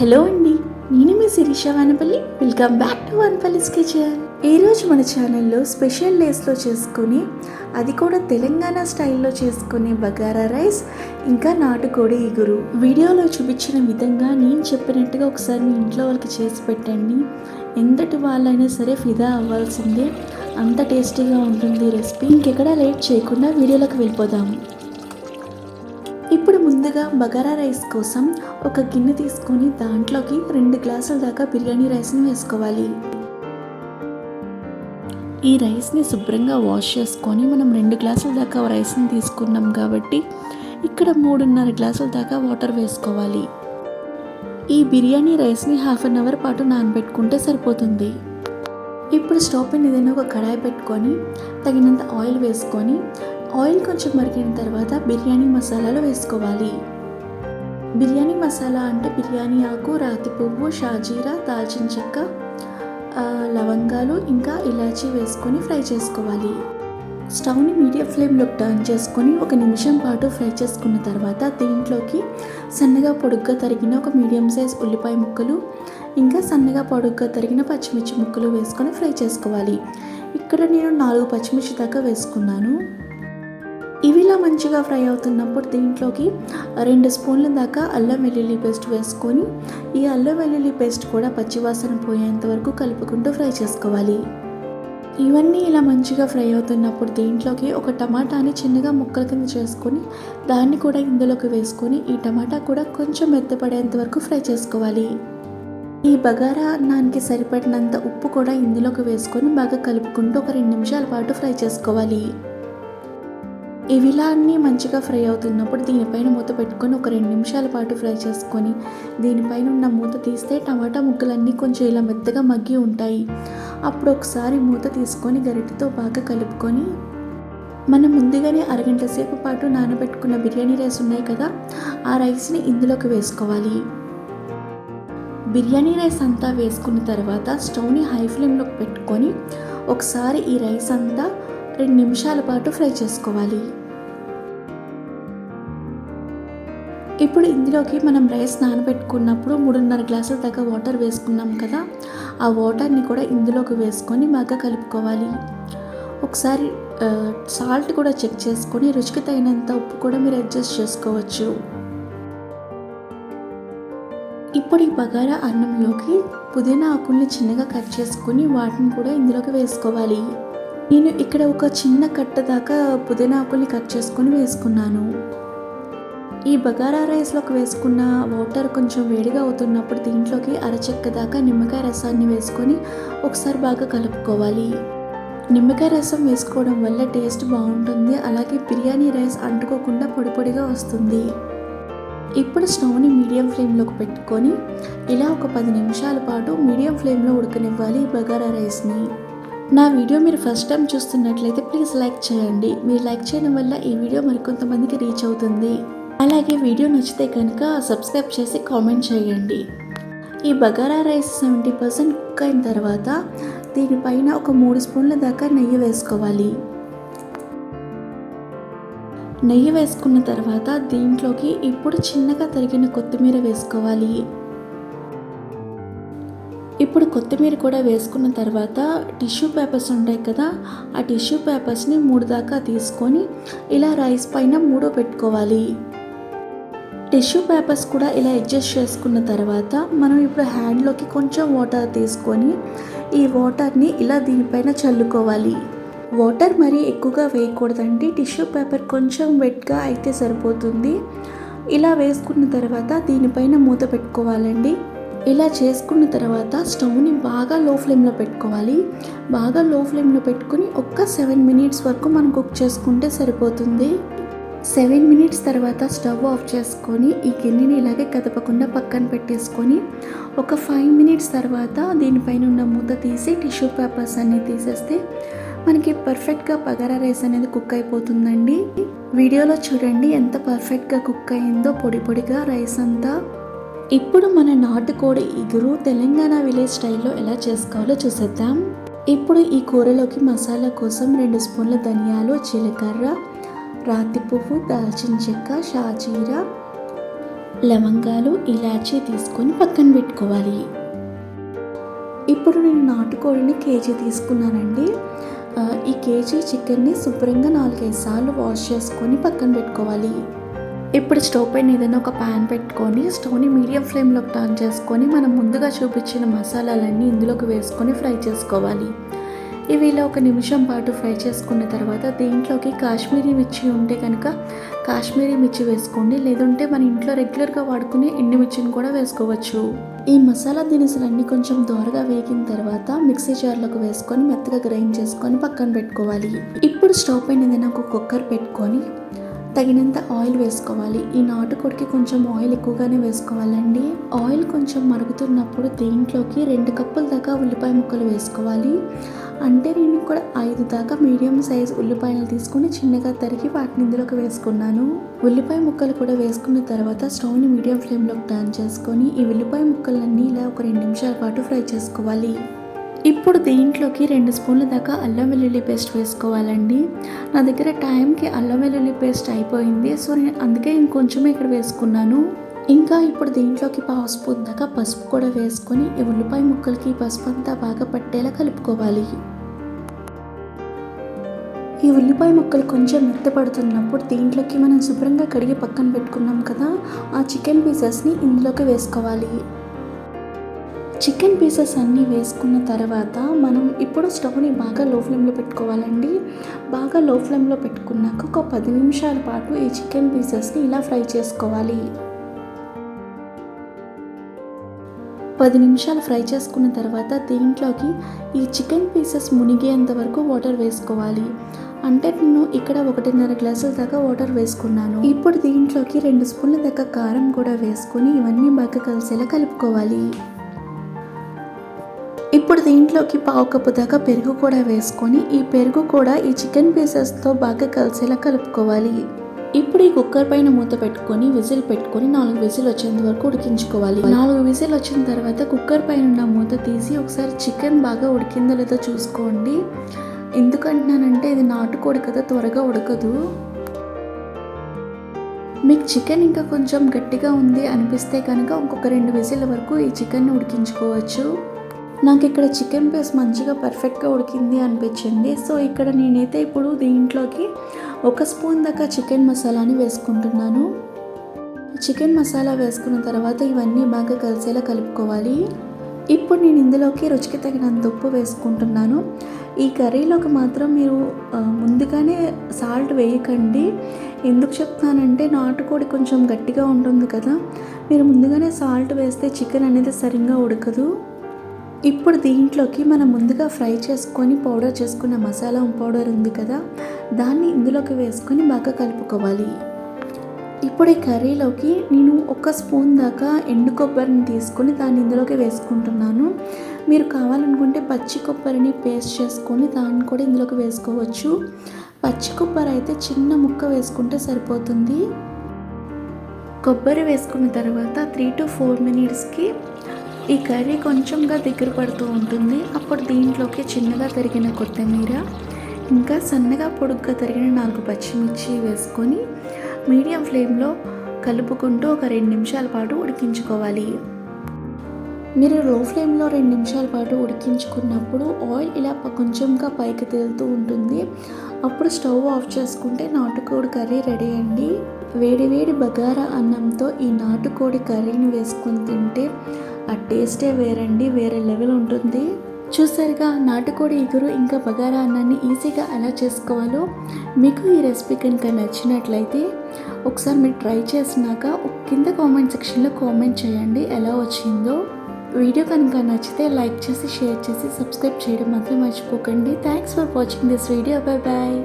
Hello అండి నేను మీ Sirisha Vanapalli. Welcome back to Vanapalli's kitchen ఈరోజు మన ఛానల్లో స్పెషల్ డేస్లో చేసుకుని అది కూడా తెలంగాణ స్టైల్లో చేసుకునే బగారా రైస్ ఇంకా నాటుకోడి ఇగురు. వీడియోలో చూపించిన విధంగా నేను చెప్పినట్టుగా ఒకసారి మీ ఇంట్లో వాళ్ళకి చేసి పెట్టండి. ఎంతటి వాళ్ళైనా సరే ఫిదా అవ్వాల్సిందే. అంత టేస్టీగా ఉంటుంది ఈ రెసిపీ. ఇంకెక్కడా లేట్ చేయకుండా వీడియోలోకి వెళ్ళిపోదాము ఇప్పుడు ముందుగా బగారా రైస్ కోసం ఒక గిన్నె తీసుకొని దాంట్లోకి రెండు గ్లాసుల దాకా బిర్యానీ రైస్ని వేసుకోవాలి. ఈ రైస్ని శుభ్రంగా వాష్ చేసుకొని మనం రెండు గ్లాసుల దాకా రైస్ని తీసుకున్నాం కాబట్టి ఇక్కడ మూడున్నర గ్లాసుల దాకా వాటర్ వేసుకోవాలి. ఈ బిర్యానీ రైస్ని హాఫ్ అన్ అవర్ పాటు నానబెట్టుకుంటే సరిపోతుంది. ఇప్పుడు స్టవ్ పైన ఏదైనా ఒక కడాయి పెట్టుకొని తగినంత ఆయిల్ వేసుకొని ఆయిల్ కొంచెం మరిగిన తర్వాత బిర్యానీ మసాలాలు వేసుకోవాలి. బిర్యానీ మసాలా అంటే బిర్యానీ ఆకు రాతి పువ్వు షాజీరా దాల్చిన చెక్క లవంగాలు ఇంకా ఇలాచీ వేసుకొని ఫ్రై చేసుకోవాలి. స్టవ్ని మీడియం ఫ్లేమ్లోకి టర్న్ చేసుకొని ఒక నిమిషం పాటు ఫ్రై చేసుకున్న తర్వాత దీంట్లోకి సన్నగా పొడుగ్గా తరిగిన ఒక మీడియం సైజ్ ఉల్లిపాయ ముక్కలు ఇంకా సన్నగా పొడుగ్గా తరిగిన పచ్చిమిర్చి ముక్కలు వేసుకొని ఫ్రై చేసుకోవాలి. ఇక్కడ నేను నాలుగు పచ్చిమిర్చి దాకా వేసుకున్నాను. ఇవిలా మంచిగా ఫ్రై అవుతున్నప్పుడు దీంట్లోకి రెండు స్పూన్ల దాకా అల్లం వెల్లుల్లి పేస్ట్ వేసుకొని ఈ అల్లం వెల్లుల్లి పేస్ట్ కూడా పచ్చివాసన పోయేంత వరకు కలుపుకుంటూ ఫ్రై చేసుకోవాలి. ఇవన్నీ ఇలా మంచిగా ఫ్రై అవుతున్నప్పుడు దీంట్లోకి ఒక టమాటాని చిన్నగా ముక్కల కింద చేసుకొని దాన్ని కూడా ఇందులోకి వేసుకొని ఈ టమాటా కూడా కొంచెం మెత్తపడేంత వరకు ఫ్రై చేసుకోవాలి. ఈ బగారా అన్నానికి సరిపడినంత ఉప్పు కూడా ఇందులోకి వేసుకొని బాగా కలుపుకుంటూ ఒక రెండు నిమిషాల పాటు ఫ్రై చేసుకోవాలి. ఇవి ఇలా అన్నీ మంచిగా ఫ్రై అవుతున్నప్పుడు దీనిపైన మూత పెట్టుకొని ఒక రెండు నిమిషాల పాటు ఫ్రై చేసుకొని దీనిపైన ఉన్న మూత తీస్తే టమాటా ముక్కలన్నీ కొంచెం ఇలా మెత్తగా మగ్గి ఉంటాయి. అప్పుడు ఒకసారి మూత తీసుకొని గరిటెతో బాగా కలుపుకొని మనం ముందుగానే అరగంట సేపు పాటు నానబెట్టుకున్న బిర్యానీ రైస్ ఉన్నాయి కదా ఆ రైస్ని ఇందులోకి వేసుకోవాలి. బిర్యానీ రైస్ అంతా వేసుకున్న తర్వాత స్టవ్ని హై ఫ్లేమ్లోకి పెట్టుకొని ఒకసారి ఈ రైస్ అంతా రెండు నిమిషాల పాటు ఫ్రై చేసుకోవాలి. ఇప్పుడు ఇందులోకి మనం రైస్ నానబెట్టుకున్నప్పుడు మూడున్నర గ్లాసుల దాకా వాటర్ వేసుకున్నాం కదా ఆ వాటర్ని కూడా ఇందులోకి వేసుకొని బాగా కలుపుకోవాలి. ఒకసారి సాల్ట్ కూడా చెక్ చేసుకొని రుచికి తగినంత ఉప్పు కూడా మీరు అడ్జస్ట్ చేసుకోవచ్చు. ఇప్పుడు ఈ బగారా అన్నంలోకి పుదీనా ఆకుల్ని చిన్నగా కట్ చేసుకొని వాటిని కూడా ఇందులోకి వేసుకోవాలి. నేను ఇక్కడ ఒక చిన్న కట్ట దాకా పుదీనా ఆకుల్ని కట్ చేసుకొని వేసుకున్నాను. ఈ బగారా రైస్లోకి వేసుకున్న వాటర్ కొంచెం వేడిగా అవుతున్నప్పుడు దీంట్లోకి అరచెక్క దాకా నిమ్మకాయ రసాన్ని వేసుకొని ఒకసారి బాగా కలుపుకోవాలి. నిమ్మకాయ రసం వేసుకోవడం వల్ల టేస్ట్ బాగుంటుంది అలాగే బిర్యానీ రైస్ అంటుకోకుండా పొడి పొడిగా వస్తుంది. ఇప్పుడు స్టవ్ని మీడియం ఫ్లేమ్లోకి పెట్టుకొని ఇలా ఒక పది నిమిషాల పాటు మీడియం ఫ్లేమ్లో ఉడకనివ్వాలి ఈ బగారా రైస్ని. నా వీడియో మీరు ఫస్ట్ టైం చూస్తున్నట్లయితే ప్లీజ్ లైక్ చేయండి. మీరు లైక్ చేయడం వల్ల ఈ వీడియో మరికొంతమందికి రీచ్ అవుతుంది. అలాగే వీడియో నచ్చితే కనుక సబ్స్క్రైబ్ చేసి కామెంట్ చేయండి. ఈ bagara rice seventy percent cook అయిన తర్వాత దీనిపైన ఒక మూడు స్పూన్ల దాకా నెయ్యి వేసుకోవాలి. నెయ్యి వేసుకున్న తర్వాత దీంట్లోకి ఇప్పుడు చిన్నగా తరిగిన కొత్తిమీర వేసుకోవాలి. ఇప్పుడు కొత్తిమీర కూడా వేసుకున్న తర్వాత టిష్యూ పేపర్స్ ఉంటాయి కదా ఆ టిష్యూ పేపర్స్ని మూడు దాకా తీసుకొని ఇలా రైస్ పైన మూడో పెట్టుకోవాలి. టిష్యూ పేపర్స్ కూడా ఇలా అడ్జస్ట్ చేసుకున్న తర్వాత మనం ఇప్పుడు హ్యాండ్లోకి కొంచెం వాటర్ తీసుకొని ఈ వాటర్ని ఇలా దీనిపైన చల్లుకోవాలి. వాటర్ మరీ ఎక్కువగా వేయకూడదండి. టిష్యూ పేపర్ కొంచెం వెట్గా అయితే సరిపోతుంది. ఇలా వేసుకున్న తర్వాత దీనిపైన మూత పెట్టుకోవాలండి. ఇలా చేసుకున్న తర్వాత స్టవ్ని బాగా లో ఫ్లేమ్లో పెట్టుకోవాలి. బాగా లో ఫ్లేమ్లో పెట్టుకుని ఒక్క సెవెన్ మినిట్స్ వరకు మనం కుక్ చేసుకుంటే సరిపోతుంది. సెవెన్ మినిట్స్ తర్వాత స్టవ్ ఆఫ్ చేసుకొని ఈ గిన్నెని ఇలాగే కదపకుండా పక్కన పెట్టేసుకొని ఒక ఫైవ్ మినిట్స్ తర్వాత దీనిపైన ఉన్న మూత తీసి టిష్యూ పేపర్స్ అన్నీ తీసేస్తే మనకి పర్ఫెక్ట్గా బగారా రైస్ అనేది కుక్ అయిపోతుందండి. వీడియోలో చూడండి ఎంత పర్ఫెక్ట్గా కుక్ అయిందో పొడి పొడిగా రైస్ అంతా. ఇప్పుడు మన నాటుకోడి ఇగురు తెలంగాణ విలేజ్ స్టైల్లో ఎలా చేసుకోవాలో చూసేద్దాం. ఇప్పుడు ఈ కూరలోకి మసాలా కోసం రెండు స్పూన్ల ధనియాలు జీలకర్ర రాతి పువ్వు దాల్చిన చెక్క షాజీరా లవంగాలు ఇలాచీ తీసుకొని పక్కన పెట్టుకోవాలి. ఇప్పుడు నేను నాటుకోడిని కేజీ తీసుకున్నానండి. ఈ కేజీ చికెన్ని శుభ్రంగా నాలుగైదు సార్లు వాష్ చేసుకొని పక్కన పెట్టుకోవాలి. ఇప్పుడు స్టవ్ పైన ఏదైనా ఒక ప్యాన్ పెట్టుకొని స్టవ్ని మీడియం ఫ్లేమ్లోకి టర్న్ చేసుకొని మనం ముందుగా చూపించిన మసాలాలన్నీ ఇందులోకి వేసుకొని ఫ్రై చేసుకోవాలి. ఇవి ఇలా ఒక నిమిషం పాటు ఫ్రై చేసుకున్న తర్వాత దీంట్లోకి కాశ్మీరీ మిర్చి ఉంటే కనుక కాశ్మీరీ మిర్చి వేసుకోండి. లేదంటే మన ఇంట్లో రెగ్యులర్గా వాడుకునే ఎండి మిర్చిని కూడా వేసుకోవచ్చు. ఈ మసాలా దినుసులన్నీ కొంచెం దోరగా వేగిన తర్వాత మిక్సీ జార్లోకి వేసుకొని మెత్తగా గ్రైండ్ చేసుకొని పక్కన పెట్టుకోవాలి. ఇప్పుడు స్టవ్ పైన ఏదైనా ఒక కుక్కర్ పెట్టుకొని తగినంత ఆయిల్ వేసుకోవాలి. ఈ నాటుకోడికి కొంచెం ఆయిల్ ఎక్కువగానే వేసుకోవాలండి. ఆయిల్ కొంచెం మరుగుతున్నప్పుడు దీంట్లోకి రెండు కప్పుల దాకా ఉల్లిపాయ ముక్కలు వేసుకోవాలి. అంటే నేను ఇక్కడ ఐదు దాకా మీడియం సైజ్ ఉల్లిపాయలు తీసుకొని చిన్నగా తరిగి వాటిని ఇందులోకి వేసుకున్నాను. ఉల్లిపాయ ముక్కలు కూడా వేసుకున్న తర్వాత స్టవ్ని మీడియం ఫ్లేమ్లోకి టర్న్ చేసుకొని ఈ ఉల్లిపాయ ముక్కలన్నీ ఇలా ఒక రెండు నిమిషాల పాటు ఫ్రై చేసుకోవాలి. ఇప్పుడు దీంట్లోకి రెండు స్పూన్ల దాకా అల్లం వెల్లుల్లి పేస్ట్ వేసుకోవాలండి. నా దగ్గర టైంకి అల్లం వెల్లుల్లి పేస్ట్ అయిపోయింది సో నేను అందుకే ఇంకొంచెమే ఇక్కడ వేసుకున్నాను. ఇంకా ఇప్పుడు దీంట్లోకి పావు స్పూన్ దాకా పసుపు కూడా వేసుకొని ఈ ఉల్లిపాయ ముక్కలకి పసుపు అంతా బాగా పట్టేలా కలుపుకోవాలి. ఈ ఉల్లిపాయ ముక్కలు కొంచెం మెత్తపడుతున్నప్పుడు దీంట్లోకి మనం శుభ్రంగా కడిగి పక్కన పెట్టుకున్నాం కదా ఆ చికెన్ పీసెస్ని ఇందులోకి వేసుకోవాలి. చికెన్ పీసెస్ అన్నీ వేసుకున్న తర్వాత మనం ఇప్పుడు స్టవ్ని బాగా లో ఫ్లేమ్లో పెట్టుకోవాలండి. బాగా లో ఫ్లేమ్లో పెట్టుకున్నాక ఒక పది నిమిషాల పాటు ఈ చికెన్ పీసెస్ని ఇలా ఫ్రై చేసుకోవాలి. పది నిమిషాలు ఫ్రై చేసుకున్న తర్వాత దీంట్లోకి ఈ చికెన్ పీసెస్ మునిగేంత వరకు వాటర్ వేసుకోవాలి. అంటే నేను ఇక్కడ ఒకటిన్నర గ్లాసుల దాకా వాటర్ వేసుకున్నాను. ఇప్పుడు దీంట్లోకి రెండు స్పూన్ల దాకా కారం కూడా వేసుకొని ఇవన్నీ బాగా కలిసేలా కలుపుకోవాలి. ఇప్పుడు దీంట్లోకి పావు కప్పు దాకా పెరుగు కూడా వేసుకొని ఈ పెరుగు కూడా ఈ చికెన్ పీసెస్తో బాగా కలిసేలా కలుపుకోవాలి. ఇప్పుడు ఈ కుక్కర్ పైన మూత పెట్టుకొని విజిల్ పెట్టుకొని నాలుగు విజిల్ వచ్చేంత వరకు ఉడికించుకోవాలి. నాలుగు విజిల్ వచ్చిన తర్వాత కుక్కర్ పైన ఉన్న మూత తీసి ఒకసారి చికెన్ బాగా ఉడికిందో లేదో చూసుకోండి. ఎందుకంటున్నానంటే ఇది నాటుకోడి కదా త్వరగా ఉడకదు. మీకు చికెన్ ఇంకా కొంచెం గట్టిగా ఉంది అనిపిస్తే కనుక ఇంకొక రెండు విజిల్ వరకు ఈ చికెన్ని ఉడికించుకోవచ్చు. నాకు ఇక్కడ చికెన్ పీస్ మంచిగా పర్ఫెక్ట్గా ఉడికింది అనిపించింది. సో ఇక్కడ నేనైతే ఇప్పుడు దీంట్లోకి ఒక స్పూన్ దాకా చికెన్ మసాలాని వేసుకుంటున్నాను. చికెన్ మసాలా వేసుకున్న తర్వాత ఇవన్నీ బాగా కలిసేలా కలుపుకోవాలి. ఇప్పుడు నేను ఇందులోకి రుచికి తగినంత ఉప్పు వేసుకుంటున్నాను. ఈ కర్రీలోకి మాత్రం మీరు ముందుగానే సాల్ట్ వేయకండి. ఎందుకు చెప్తానంటే నాటుకోడి కొంచెం గట్టిగా ఉంటుంది కదా. మీరు ముందుగానే సాల్ట్ వేస్తే చికెన్ అనేది సరిగ్గా ఉడకదు. ఇప్పుడు దీంట్లోకి మనం ముందుగా ఫ్రై చేసుకొని పౌడర్ చేసుకున్న మసాలా పౌడర్ ఉంది కదా. దాన్ని ఇందులోకి వేసుకొని బాగా కలుపుకోవాలి. ఇప్పుడు ఈ కర్రీలోకి నేను ఒక స్పూన్ దాకా ఎండు కొబ్బరిని తీసుకొని దాన్ని ఇందులోకి వేసుకుంటున్నాను. మీరు కావాలనుకుంటే పచ్చి కొబ్బరిని పేస్ట్ చేసుకొని దాన్ని కూడా ఇందులోకి వేసుకోవచ్చు. పచ్చి కొబ్బరి అయితే చిన్న ముక్క వేసుకుంటే సరిపోతుంది. కొబ్బరి వేసుకున్న తర్వాత త్రీ టు ఫోర్ మినిట్స్కి ఈ కర్రీ కొంచెంగా దగ్గర పడుతూ ఉంటుంది. అప్పుడు దీంట్లోకి చిన్నగా తరిగిన కొత్తిమీర ఇంకా సన్నగా పొడుగ్గా తరిగిన నాలుగు పచ్చిమిర్చి వేసుకొని మీడియం ఫ్లేమ్లో కలుపుకుంటూ ఒక రెండు నిమిషాల పాటు ఉడికించుకోవాలి. మీరు లో ఫ్లేమ్లో రెండు నిమిషాల పాటు ఉడికించుకున్నప్పుడు ఆయిల్ ఇలా కొంచెంగా పైకి తేలుతూ ఉంటుంది. అప్పుడు స్టవ్ ఆఫ్ చేసుకుంటే నాటుకోడి కర్రీ రెడీ అండి. వేడి వేడి బగారా అన్నంతో ఈ నాటుకోడి కర్రీని వేసుకొని తింటే ఆ టేస్టే వేరండి వేరే లెవెల్ ఉంటుంది. చూసారుగా నాటుకోడి ఎగురు ఇంకా బగారా అన్నాన్ని ఈజీగా ఎలా చేసుకోవాలో మీకు ఈ రెసిపీ కనుక నచ్చినట్లయితే ఒకసారి మీరు ట్రై చేసినాక కింద కామెంట్ సెక్షన్లో కామెంట్ చేయండి ఎలా వచ్చిందో. వీడియో కనుక నచ్చితే లైక్ చేసి షేర్ చేసి సబ్స్క్రైబ్ చేయడం మాత్రం మర్చిపోకండి. Thanks for watching this video bye bye